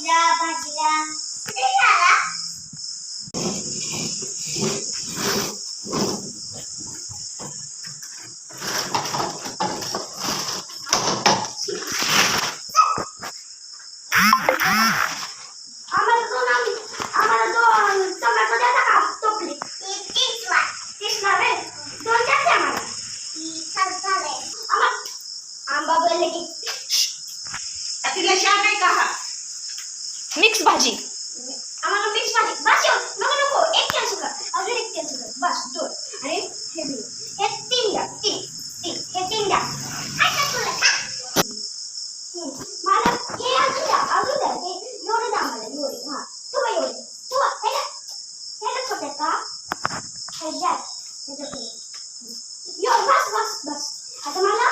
भाजीला भाजीला कुठे गेला आम्हाला दोन आम- आम्हाला दोन टोमॅटो द्या का टोपली तीस वा तीस वा रे दोन द्या की आम्हाला आम्हाला आंबा बोलले की तिला शाळ नाही का हा? मिक्स भाजी. आम्हाला मिक्स भाजी. बस हो, नको नको. एक तेल सुकर अजून एक तेल सुकर बस दोन. आणि हे दे. हे तीन द्या. तीन. तीन. हे तीन द्या. आता मला हे अजून द्या. अजून द्या. हे एवढे द्या मला एवढे. हां. तू बाई एवढे. तू हे द्या. हे छोटे का? हे द्या यो बस बस बस. आता मला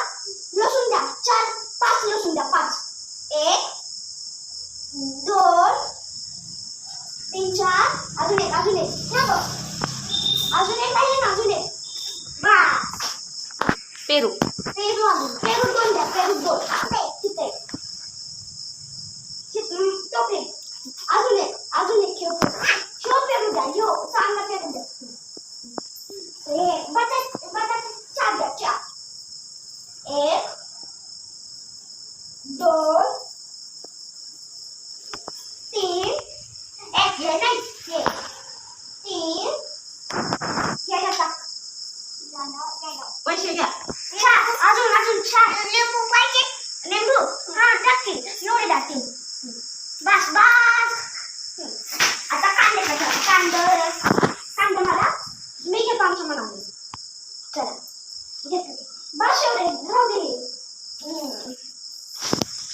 लसूण द्या. चार पाच लसूण द्या. पाच. एक दोन. तीन चार अजून एक अजून एक. अजून एक पाहिजे ना अजून एक. पेरू. पेरू अजून. पेरू दोन द्या पेरू दोन तिथे तिथे तिथे टोपले अजून एक अजून एक ठेव ठेव पेरू द्या यो चांगला पेरू द्या हे बटाट बटाटे चार द्या चार एक दोन तीन एक हे नाही हे तीन हे घ्या टाक. पैसे घ्या अजून अजून छान लिंबू पाहिजे लिंबू हा टाकतील एवढे टाकतील बस बस आता कांदे कशा कांद कांदा मला मी घेतो आमच्या मनाने चला घेतो बस एवढे राहू दे.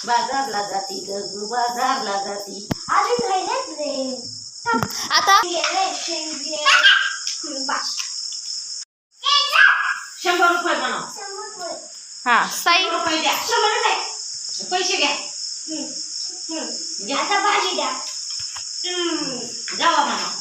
बाजारला जाती गजू बाजारला जाती अजून राहिले. आता बस शंभर रुपये बनव शंभर रुपये. हा साई. रुपये द्या. शंभरच आहे. पैसे घ्या. हम्म. हम्म. आता भाजी द्या. हम्म. जावा म्हणा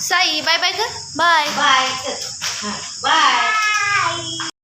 साई बाय बाय कर. बाय. बाय. बाय. बाय.